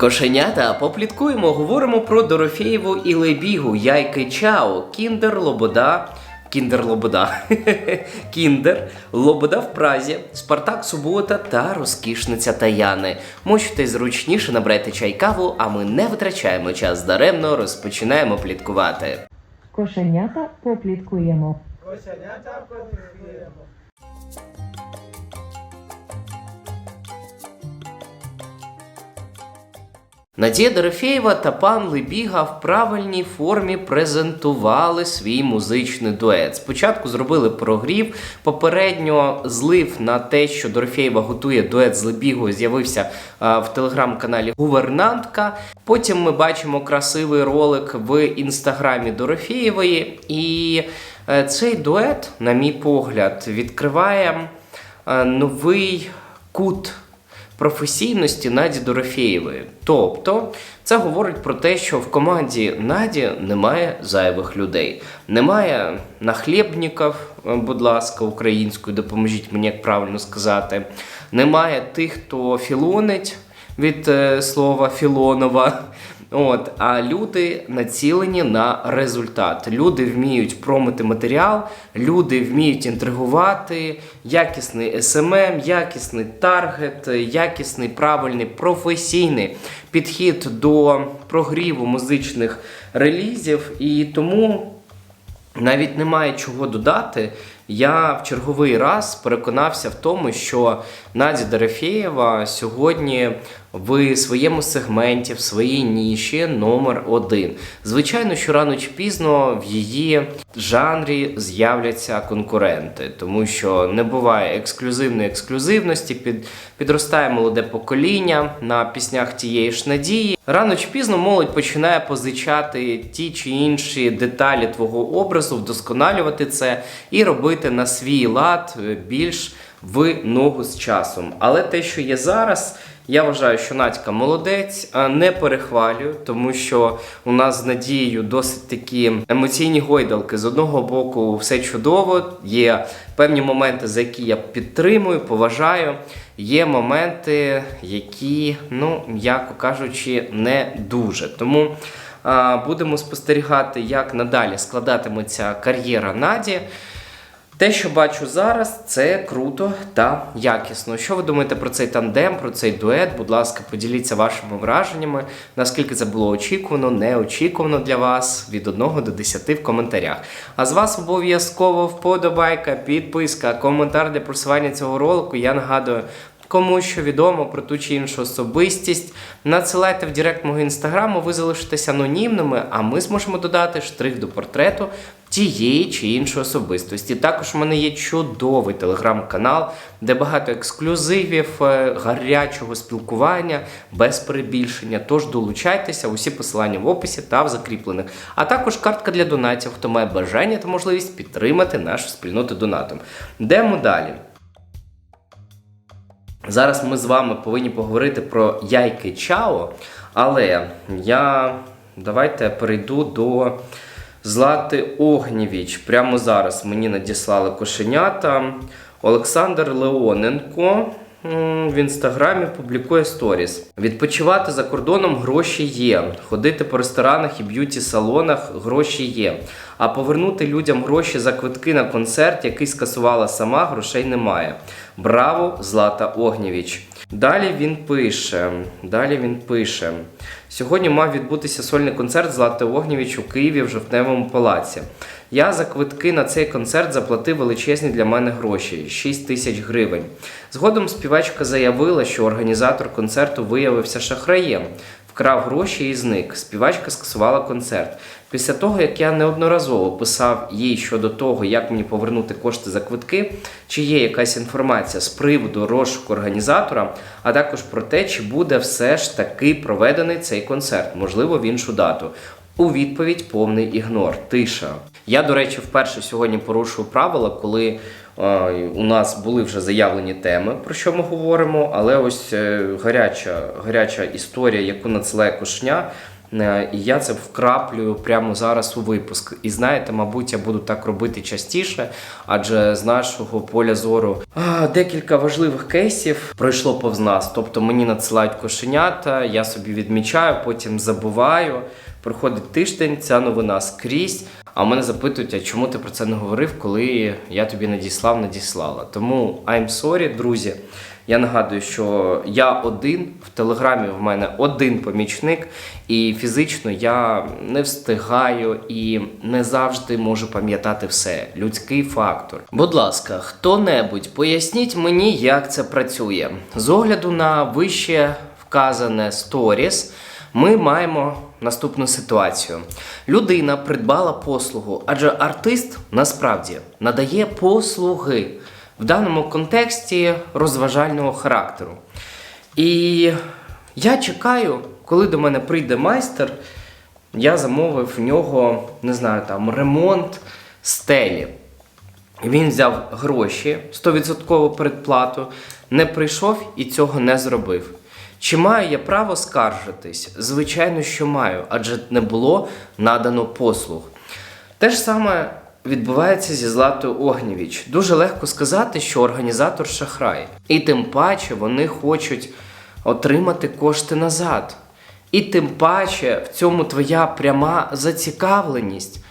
Кошенята, попліткуємо, говоримо про Дорофєєву і Лебігу, Яйки Чао, Кіндер Лобода. Кіндер Лобода. Кіндер, Лобода в Празі, Спартак Субота та розкішниця Таяни. Мочте зручніше набрати чай каву, а ми не витрачаємо час даремно, розпочинаємо пліткувати. Кошенята попліткуємо. Надія Дорофєєва та пан Лебіга в правильній формі презентували свій музичний дует. Спочатку зробили прогрів, попередньо злив на те, що Дорофєєва готує дует з Лебігою, з'явився в телеграм-каналі Гувернантка. Потім ми бачимо красивий ролик в інстаграмі Дорофєєвої. І е, цей дует, на мій погляд, відкриває е, новий кут професійності Наді Дорофєєвої. Тобто, це говорить про те, що в команді Наді немає зайвих людей, немає нахлєбників, е, будь ласка, українською, допоможіть мені, як правильно сказати. Немає тих, хто філонить від е, слова Філонова. От, а люди націлені на результат. Люди вміють промити матеріал, люди вміють інтригувати, якісний СММ, якісний таргет, якісний, правильний, професійний підхід до прогріву музичних релізів. І тому навіть немає чого додати. Я в черговий раз переконався в тому, що Надя Дорофєєва сьогодні в своєму сегменті, в своїй ніші номер один. Звичайно, що рано чи пізно в її жанрі з'являться конкуренти, тому що не буває ексклюзивної ексклюзивності, під, підростає молоде покоління на піснях тієї ж надії. Рано чи пізно молодь починає позичати ті чи інші деталі твого образу, вдосконалювати це і робити на свій лад е, більш в ногу з часом. Але те, що є зараз. Я вважаю, що Надька молодець, не перехвалюю, тому що у нас з Надією досить такі емоційні гойдалки. З одного боку, все чудово, є певні моменти, за які я підтримую, поважаю. Є моменти, які, ну, м'яко кажучи, не дуже. Тому будемо спостерігати, як надалі складатиметься кар'єра Наді. Те, що бачу зараз, це круто та якісно. Що ви думаєте про цей тандем, про цей дует? Будь ласка, поділіться вашими враженнями, наскільки це було очікувано, неочікувано для вас від 1 до 10 в коментарях. А з вас обов'язково вподобайка, підписка, коментар для просування цього ролику. Я нагадую. Кому що відомо про ту чи іншу особистість, надсилайте в директ мого інстаграму, ви залишитесь анонімними, а ми зможемо додати штрих до портрету тієї чи іншої особистості. Також у мене є чудовий телеграм-канал, де багато ексклюзивів, е, гарячого спілкування, без перебільшення. Тож долучайтеся, усі посилання в описі та в закріплених. А також картка для донатів, хто має бажання та можливість підтримати нашу спільноту донатом. Йдемо далі. Зараз ми з вами повинні поговорити про яйки Чао, але я давайте перейду до Злати Огнєвіч. Прямо зараз мені надіслали кошенята. Олександр Леоненко в інстаграмі публікує сторіс. Відпочивати за кордоном гроші є. Ходити по ресторанах і б'юті-салонах гроші є. А повернути людям гроші за квитки на концерт, який скасувала сама, грошей немає. Браво, Злата Огнєвіч! Далі він пише. Далі він пише. Сьогодні мав відбутися сольний концерт Злати Огнєвіч у Києві в Жовтневому палаці. Я за квитки на цей концерт заплатив величезні для мене гроші 6 тисяч гривень. Згодом співачка заявила, що організатор концерту виявився шахраєм, вкрав гроші і зник. Співачка скасувала концерт. Після того, як я неодноразово писав їй щодо того, як мені повернути кошти за квитки, чи є якась інформація з приводу розшуку організатора, а також про те, чи буде все ж таки проведений цей концерт, можливо, в іншу дату. У відповідь повний ігнор, тиша. Я, до речі, вперше сьогодні порушую правила, коли е, у нас були вже заявлені теми, про що ми говоримо, але ось е, гаряча, гаряча історія, яку надсилає кошня, Е, І я це вкраплюю прямо зараз у випуск. І знаєте, мабуть, я буду так робити частіше, адже з нашого поля зору а, декілька важливих кейсів пройшло повз нас. Тобто мені надсилають кошенята, я собі відмічаю, потім забуваю. Проходить тиждень, ця новина скрізь. А мене запитують, а чому ти про це не говорив, коли я тобі надіслав, надіслала. Тому I'm sorry, друзі. Я нагадую, що я один в телеграмі в мене один помічник, і фізично я не встигаю і не завжди можу пам'ятати все. Людський фактор. Будь ласка, хто-небудь поясніть мені, як це працює. З огляду на вище вказане сторіс, ми маємо наступну ситуацію. Людина придбала послугу, адже артист насправді надає послуги в даному контексті розважального характеру. І я чекаю, коли до мене прийде майстер, я замовив в нього, не знаю, там ремонт стелі. Він взяв гроші, 100% передплату, не прийшов і цього не зробив. Чи маю я право скаржитись? Звичайно, що маю, адже не було надано послуг. Те ж саме відбувається зі Златою Огнєвіч. Дуже легко сказати, що організатор шахрай. І тим паче вони хочуть отримати кошти назад. І тим паче в цьому твоя пряма зацікавленість,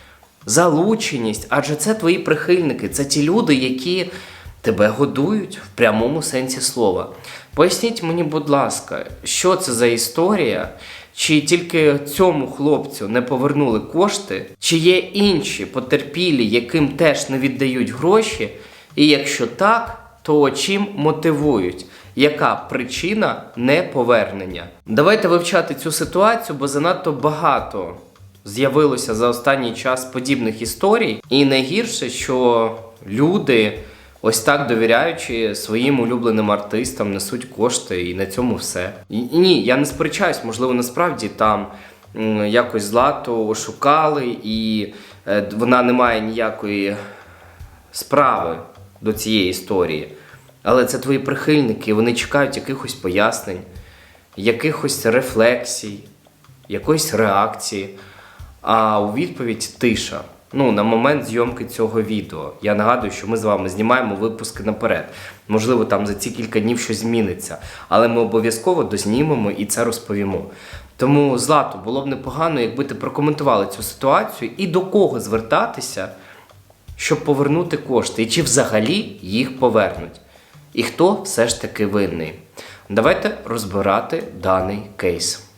залученість, адже це твої прихильники, це ті люди, які тебе годують в прямому сенсі слова. Поясніть мені, будь ласка, що це за історія? Чи тільки цьому хлопцю не повернули кошти, чи є інші потерпілі, яким теж не віддають гроші? І якщо так, то чим мотивують? Яка причина неповернення? Давайте вивчати цю ситуацію, бо занадто багато з'явилося за останній час подібних історій. І найгірше, що люди, ось так довіряючи своїм улюбленим артистам, несуть кошти, і на цьому все. І, ні, я не сперечаюсь, можливо, насправді там якось злато ошукали, і е, вона не має ніякої справи до цієї історії. Але це твої прихильники, вони чекають якихось пояснень, якихось рефлексій, якоїсь реакції. А у відповідь тиша. Ну, на момент зйомки цього відео. Я нагадую, що ми з вами знімаємо випуски наперед. Можливо, там за ці кілька днів щось зміниться. Але ми обов'язково дознімемо і це розповімо. Тому, Злато, було б непогано, якби ти прокоментувала цю ситуацію і до кого звертатися, щоб повернути кошти, і чи взагалі їх повернуть. І хто все ж таки винний. Давайте розбирати даний кейс.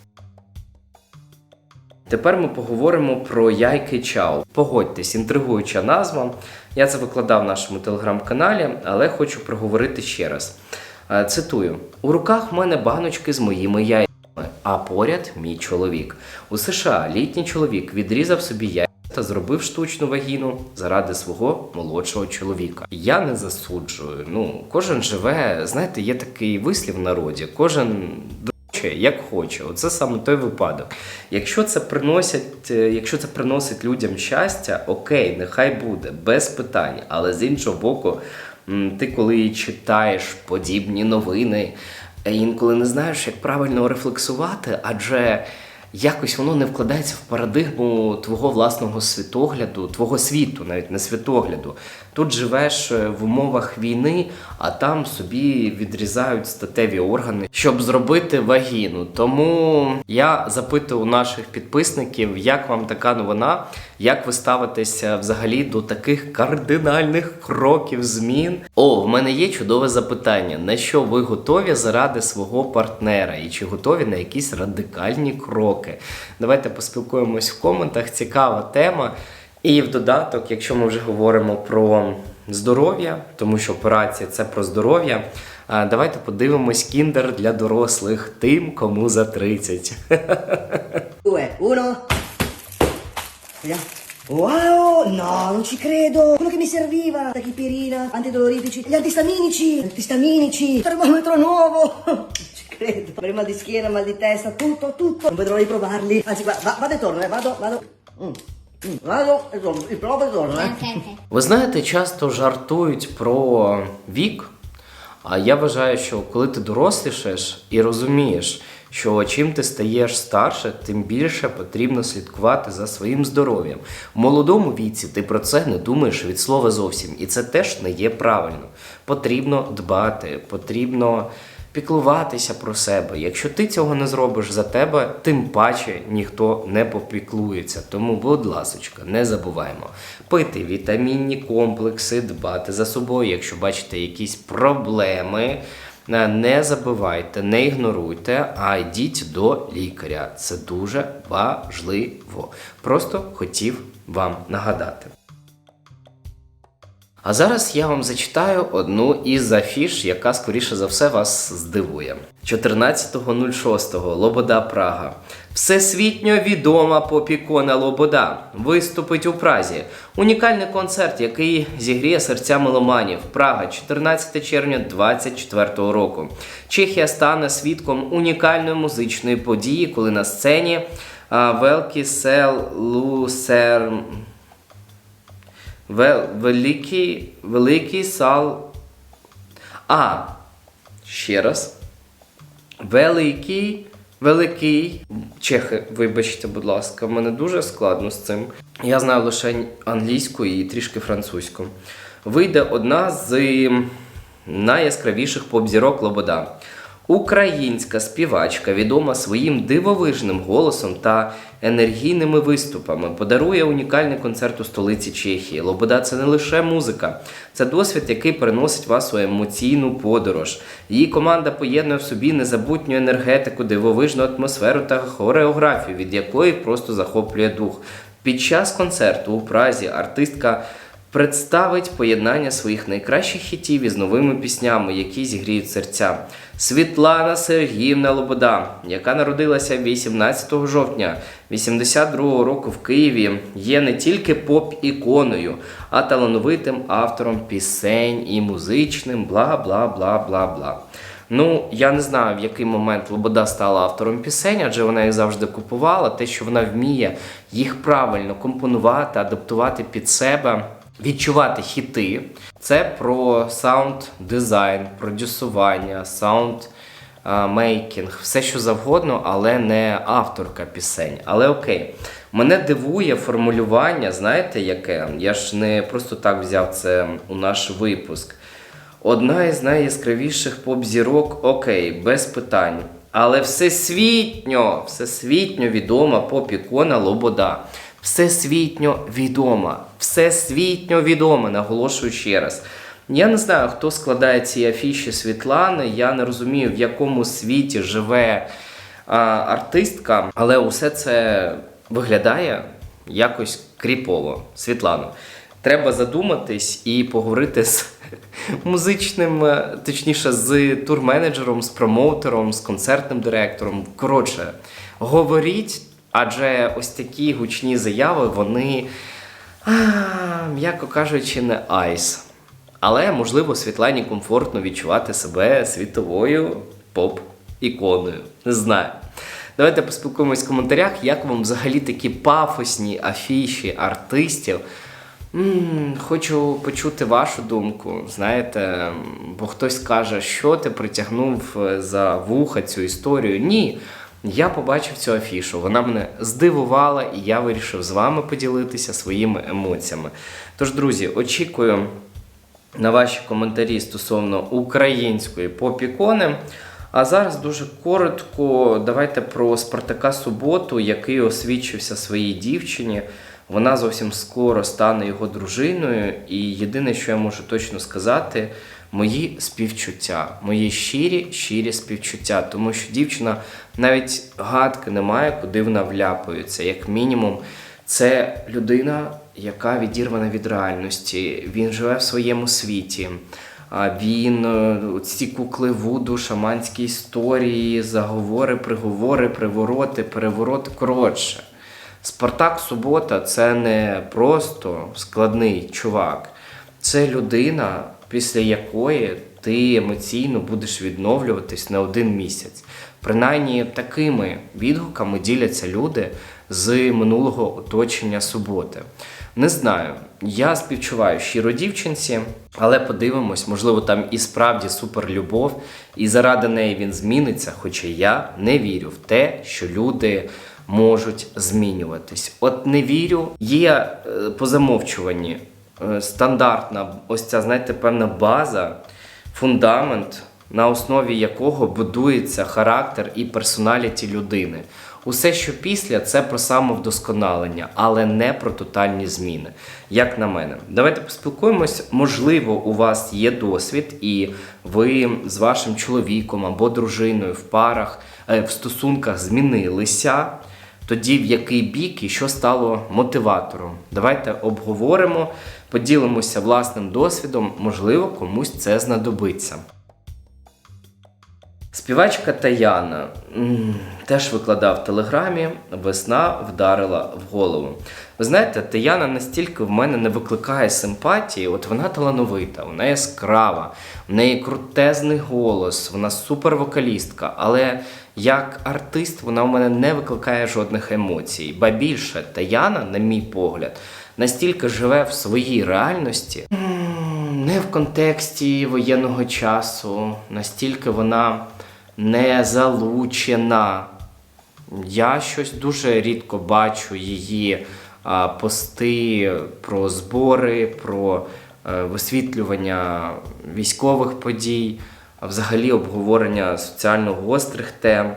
Тепер ми поговоримо про яйки чау. Погодьтесь, інтригуюча назва. Я це викладав в нашому телеграм-каналі, але хочу проговорити ще раз. Е, Цитую: у руках в мене баночки з моїми яйцями, а поряд мій чоловік. У США літній чоловік відрізав собі яйця та зробив штучну вагіну заради свого молодшого чоловіка. Я не засуджую. Ну, кожен живе, знаєте, є такий вислів в народі, кожен хоче, як хоче. Оце саме той випадок. Якщо це приносять, е, якщо це приносить людям щастя, окей, нехай буде, без питань. Але з іншого боку, ти коли читаєш подібні новини, е, інколи не знаєш, як правильно рефлексувати, адже. Якось воно не вкладається в парадигму твого власного світогляду, твого світу, навіть не світогляду. Тут живеш е, в умовах війни, а там собі відрізають статеві органи, щоб зробити вагіну. Тому я запитую наших підписників, як вам така новина, як ви ставитеся взагалі до таких кардинальних кроків змін. О, в мене є чудове запитання: на що ви готові заради свого партнера, і чи готові на якісь радикальні кроки? Давайте поспілкуємось в коментах. Цікава тема. І в додаток, якщо ми вже говоримо про здоров'я, тому що операція це про здоров'я. Давайте подивимось кіндер для дорослих тим, кому за 30. Due, uno. Wow, no, non ci credo. Quello che mi serviva, tachipirina, antidolorifici, gli antistaminici, antistaminici, termometro nuovo. Credo. Il mal di schiena, mal di testa, tutto, tutto. Non vedrò di provarli. Anzi, guarda, va- vado e torno, eh, vado, vado. Mm, mm, Vado e torno, il provo e torno, eh. Ви знаєте, часто жартують про вік. А я вважаю, що коли ти дорослішаєш і розумієш, що чим ти стаєш старше, тим більше потрібно слідкувати за своїм здоров'ям. В молодому віці ти про це не думаєш від слова зовсім, і це теж не є правильно. Потрібно дбати, потрібно піклуватися про себе. Якщо ти цього не зробиш за тебе, тим паче ніхто не попіклується. Тому, будь ласочка, не забуваємо пити вітамінні комплекси, дбати за собою. Якщо бачите якісь проблеми, е, не забувайте, не ігноруйте, а йдіть до лікаря. Це дуже важливо. Просто хотів вам нагадати. А зараз я вам зачитаю одну із афіш, яка скоріше за все вас здивує. 14.06. Лобода Прага. Всесвітньо відома попікона Лобода виступить у Празі. Унікальний концерт, який зігріє серця меломанів. Прага, 14 червня 2024 року. Чехія стане свідком унікальної музичної події, коли на сцені Велкі Сел Лусер. Вел, великий, великий сал. А. Ще раз. Великий. Великий. Чехи, вибачте, будь ласка, мене дуже складно з цим. Я знаю лише англійську і трішки французьку. Вийде одна з найяскравіших поп-зірок Лобода. Українська співачка, відома своїм дивовижним голосом та енергійними виступами, подарує унікальний концерт у столиці Чехії. Лобода це не лише музика, це досвід, який переносить вас у емоційну подорож. Її команда поєднує в собі незабутню енергетику, дивовижну атмосферу та хореографію, від якої просто захоплює дух. Під час концерту у Празі артистка представить поєднання своїх найкращих хітів із новими піснями, які зігріють серця. Світлана Сергіївна Лобода, яка народилася 18 жовтня 82 року в Києві, є не тільки поп-іконою, а талановитим автором пісень і музичним бла бла бла бла бла. Ну, я не знаю, в який момент Лобода стала автором пісень, адже вона їх завжди купувала. Те, що вона вміє їх правильно компонувати, адаптувати під себе, відчувати хіти. Це про саунд дизайн, продюсування, саунд мейкінг, все що завгодно, але не авторка пісень. Але окей, мене дивує формулювання, знаєте, яке? Я ж не просто так взяв це у наш випуск. Одна із найяскравіших поп-зірок, окей, без питань. Але всесвітньо, всесвітньо відома поп-ікона Лобода. Всесвітньо відома. Всесвітньо відома, наголошую ще раз. Я не знаю, хто складає ці афіші Світлани. Я не розумію, в якому світі живе а, артистка, але усе це виглядає якось кріпово. Світлано. Треба задуматись і поговорити з музичним, е, точніше, з турменеджером, з промоутером, з концертним директором. Коротше, говоріть, адже ось такі гучні заяви, вони, м'яко кажучи, не айс. Але можливо Світлані комфортно відчувати себе світовою поп-іконою. Не знаю. Давайте поспілкуємось в коментарях, як вам взагалі такі пафосні афіші артистів. м хочу почути вашу думку. Знаєте, бо хтось каже, що ти притягнув е, за вуха цю історію. Ні. Я побачив цю афішу, вона мене здивувала, і я вирішив з вами поділитися своїми емоціями. Тож, друзі, очікую на ваші коментарі стосовно української попікони. А зараз дуже коротко давайте про Спартака Суботу, який освічився своїй дівчині. Вона зовсім скоро стане його дружиною. І єдине, що я можу точно сказати, мої співчуття, мої щирі, щирі співчуття, тому що дівчина навіть гадки не має, куди вона вляпується. Як мінімум, це людина, яка відірвана від реальності. Він живе в своєму світі. Він е, ці кукли вуду, шаманські історії, заговори, приговори, привороти, перевороти. Коротше, Спартак Субота це не просто складний чувак, це людина, після якої ти емоційно будеш відновлюватись не один місяць. Принаймні такими відгуками діляться люди з минулого оточення суботи. Не знаю, я співчуваю щиро дівчинці, але подивимось, можливо, там і справді суперлюбов, і заради неї він зміниться, хоча я не вірю в те, що люди можуть змінюватись. От не вірю, є е, по замовчуванні е, стандартна, ось ця, знаєте, певна база, фундамент, на основі якого будується характер і персоналіті людини. Усе, що після, це про самовдосконалення, але не про тотальні зміни, як на мене. Давайте поспілкуємось. Можливо, у вас є досвід, і ви з вашим чоловіком або дружиною в парах, е, в стосунках змінилися. Тоді в який бік і що стало мотиватором? Давайте обговоримо, поділимося власним досвідом, можливо, комусь це знадобиться. Співачка Таяна теж викладав в телеграмі Весна вдарила в голову. Ви знаєте, Таяна настільки в мене не викликає симпатії, от вона талановита, вона яскрава, в неї крутезний голос, вона супервокалістка, але як артист вона в мене не викликає жодних емоцій. Ба більше, Таяна, на мій погляд, настільки живе в своїй реальності, не в контексті воєнного часу, настільки вона не залучена. Я щось дуже рідко бачу її пости про збори, про е, висвітлювання військових подій, взагалі обговорення соціально гострих тем.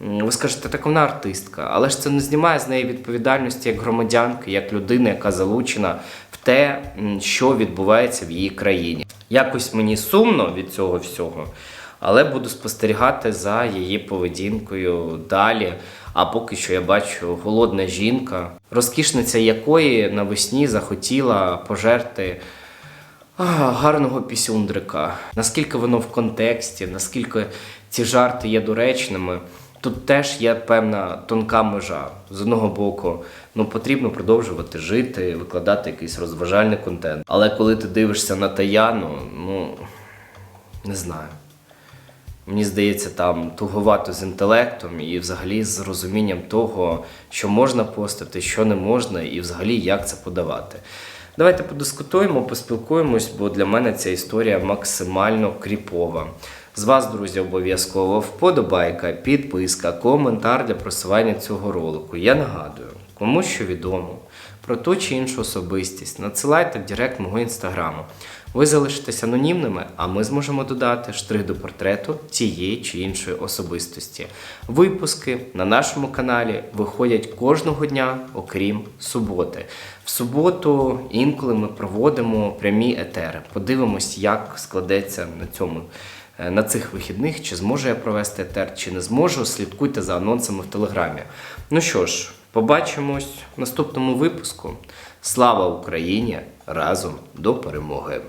Ви скажете, так вона артистка, але ж це не знімає з неї відповідальності як громадянки, як людини, яка залучена в те, що відбувається в її країні. Якось мені сумно від цього всього, але буду спостерігати за її поведінкою далі. А поки що я бачу голодна жінка, розкішниця якої навесні захотіла пожерти гарного пісюндрика. Наскільки воно в контексті, наскільки ці жарти є доречними. Тут теж є певна тонка межа. З одного боку, ну потрібно продовжувати жити, викладати якийсь розважальний контент. Але коли ти дивишся на Таяну, ну не знаю. Мені здається, там туговато з інтелектом і взагалі з розумінням того, що можна постати, що не можна, і взагалі як це подавати. Давайте подискутуємо, поспілкуємось, бо для мене ця історія максимально кріпова. З вас, друзі, обов'язково вподобайка, підписка, коментар для просування цього ролику. Я нагадую, кому що відомо про ту чи іншу особистість, надсилайте в директ мого інстаграму. Ви залишитесь анонімними, а ми зможемо додати штрих до портрету тієї чи іншої особистості. Випуски на нашому каналі виходять кожного дня, окрім суботи. В суботу інколи ми проводимо прямі етери. Подивимось, як складеться на цьому. е, На цих вихідних, чи зможу я провести етер, чи не зможу, слідкуйте за анонсами в телеграмі. Ну що ж, побачимось в наступному випуску. Слава Україні! Разом до перемоги!